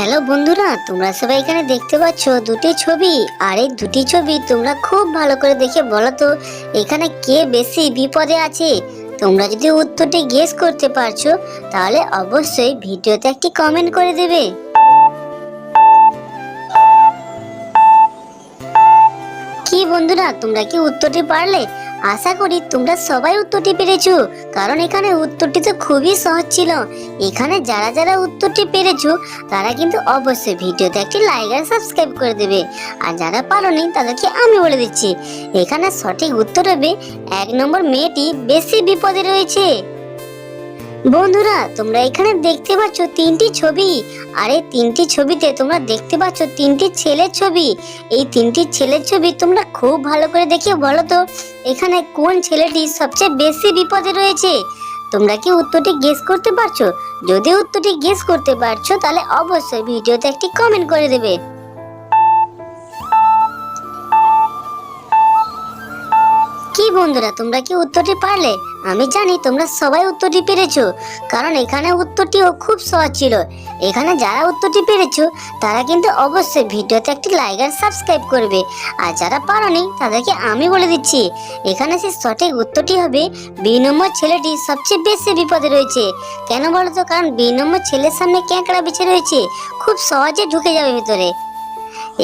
Hello বন্ধুরা, তোমরা সবাই এখানে দেখতে পাচ্ছ দুটি ছবি। আর এই দুটি ছবি তোমরা খুব ভালো করে দেখে বলো তো, এখানে কে বেশি বিপদে আছে? তোমরা যদি উত্তরটি গেস করতে পারছ, তাহলে অবশ্যই ভিডিওতে একটি কমেন্ট করে দেবে। কি বন্ধুরা, তোমরা কি উত্তরটি পারলে? আশা করি তোমরা সবাই উত্তরটি পেরেছ, কারণ এখানে উত্তরটি তো খুবই সহজ ছিল। এখানে যারা যারা উত্তরটি পেরেছ, তারা কিন্তু অবশ্যই ভিডিওতে একটি লাইক আর সাবস্ক্রাইব করে দেবে। আর যারা পারোনি, তাদেরকে আমি বলে দিচ্ছি, এখানে সঠিক উত্তর হবে, এক নম্বর মেয়েটি বেশি বিপদে রয়েছে। বন্ধুরা, তোমরা এখানে দেখতে পাচ্ছ তিনটি ছবি। আর এই তিনটি ছবিতে তোমরা দেখতে পাচ্ছ তিনটি ছেলের ছবি। এই তিনটি ছেলের ছবি তোমরা খুব ভালো করে দেখে বলো তো, এখানে কোন ছেলেটি সবচেয়ে বেশি বিপদে রয়েছে? তোমরা কি উত্তরটি গেস করতে পারছ? যদি উত্তরটি গেস করতে পারছ, তাহলে অবশ্যই ভিডিওতে একটি কমেন্ট করে দেবে। কি বন্ধুরা, তোমরা কি উত্তরটি পারলে? আমি জানি তোমরা সবাই উত্তরটি পেরেছ, কারণ এখানে উত্তরটিও খুব সহজ ছিল। এখানে যারা উত্তরটি পেরেছ, তারা কিন্তু অবশ্যই ভিডিওতে একটি লাইক আর সাবস্ক্রাইব করবে। আর যারা পারোনি, তাদেরকে আমি বলে দিচ্ছি, এখানে সে সঠিক উত্তরটি হবে, বি নম্বর ছেলেটি সবচেয়ে বেশি বিপদে রয়েছে। কেন বলো তো? কারণ বি নম্বর ছেলের সামনে ক্যাঁকড়া বেছে রয়েছে, খুব সহজে ঢুকে যাবে ভিতরে।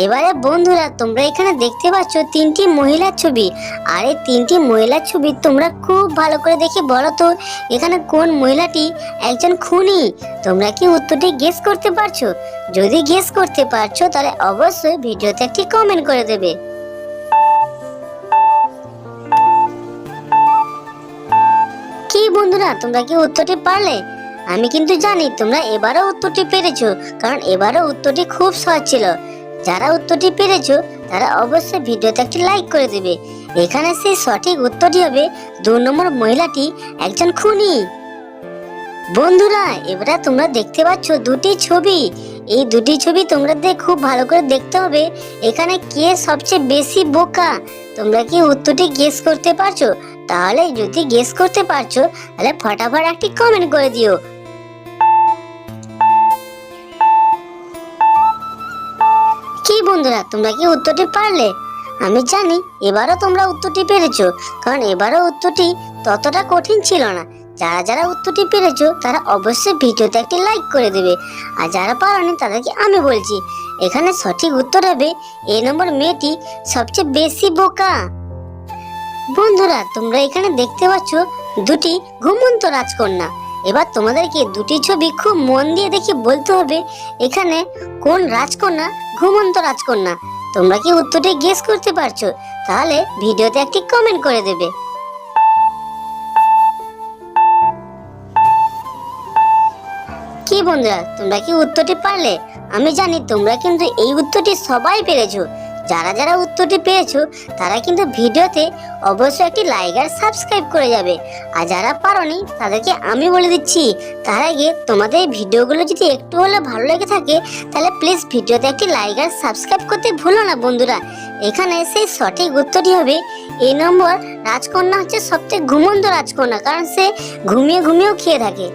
এবারে বন্ধুরা, তোমরা এখানে দেখতে পাচ্ছ তিনটি মহিলার ছবি। আর এই তিনটি মহিলার ছবি তোমরা খুব ভালো করে দেখে বলো তো, এখানে কোন মহিলাটি একজন খুনি? তোমরা কি উত্তরটি গেস করতে পারছ? যদি গেস করতে পারছ, তাহলে অবশ্যই ভিডিওতে একটি কমেন্ট করে দেবে। কি বন্ধুরা, তোমরা কি উত্তরটি পারলে? আমি কিন্তু জানি তোমরা এবারও উত্তরটি পেরেছ, কারণ এবারও উত্তরটি খুব সহজ ছিল। যারা উত্তরটি পেরেছ, তারা অবশ্যই ভিডিওতে একটি লাইক করে দেবে। এখানে সেই সঠিক উত্তরটি হবে, দু নম্বর মহিলাটি একজন খুনি। বন্ধুরা, এবারে তোমরা দেখতে পাচ্ছ দুটি ছবি। এই দুটি ছবি তোমাদের খুব ভালো করে দেখতে হবে, এখানে কে সবচেয়ে বেশি বোকা? তোমরা কি উত্তরটি গেস করতে পারছ? তাহলে যদি গেস করতে পারছ, তাহলে ফটাফট একটি কমেন্ট করে দিও। বন্ধুরা, তোমরা কি উত্তরটি পারলে? আমি জানি, এবারও তোমরা উত্তরটি পেরেছ, কারণ এবারও উত্তরটি ততটা কঠিন ছিল না। যারা যারা উত্তরটি পেরেছ, তারা অবশ্যই ভিডিওতে একটি লাইক করে দেবে। আর যারা পারোনি, তাদেরকে আমি বলছি, এখানে সঠিক উত্তর হবে এই নম্বর মেয়েটি সবচেয়ে বেশি বোকা। বন্ধুরা, তোমরা এখানে দেখতে পাচ্ছ, দুটি ঘুমন্ত রাজকন্যা। এবার তোমাদেরকে দুটি ছবি খুব মন দিয়ে দেখে বলতে হবে, এখানে কোন রাজকন্যা ঘুমন্ত রাজকন্যা, তোমরা কি উত্তরটি গেস করতে পারছ? তাহলে ভিডিওতে একটি কমেন্ট করে দেবে। কি বন্ধুরা, তোমরা কি উত্তরটি পারলে? আমি জানি তোমরা কিন্তু এই উত্তরটি সবাই পেরেছ। যারা যারা উত্তরটি পেয়েছ, তারা কিন্তু ভিডিওতে অবশ্যই একটি লাইক আর সাবস্ক্রাইব করে যাবে। আর যারা পারোনি, তাদেরকে আমি বলে দিচ্ছি, তার আগে তোমাদের এই ভিডিওগুলো যদি একটু হলে ভালো লেগে থাকে, তাহলে প্লিজ ভিডিওতে একটি লাইক আর সাবস্ক্রাইব করতে ভুলো না বন্ধুরা। এখানে সেই সঠিক উত্তরটি হবে, এই নম্বর রাজকন্যা হচ্ছে সবচেয়ে ঘুমন্ত রাজকন্যা, কারণ সে ঘুমিয়ে ঘুমিয়েও খেয়ে থাকে।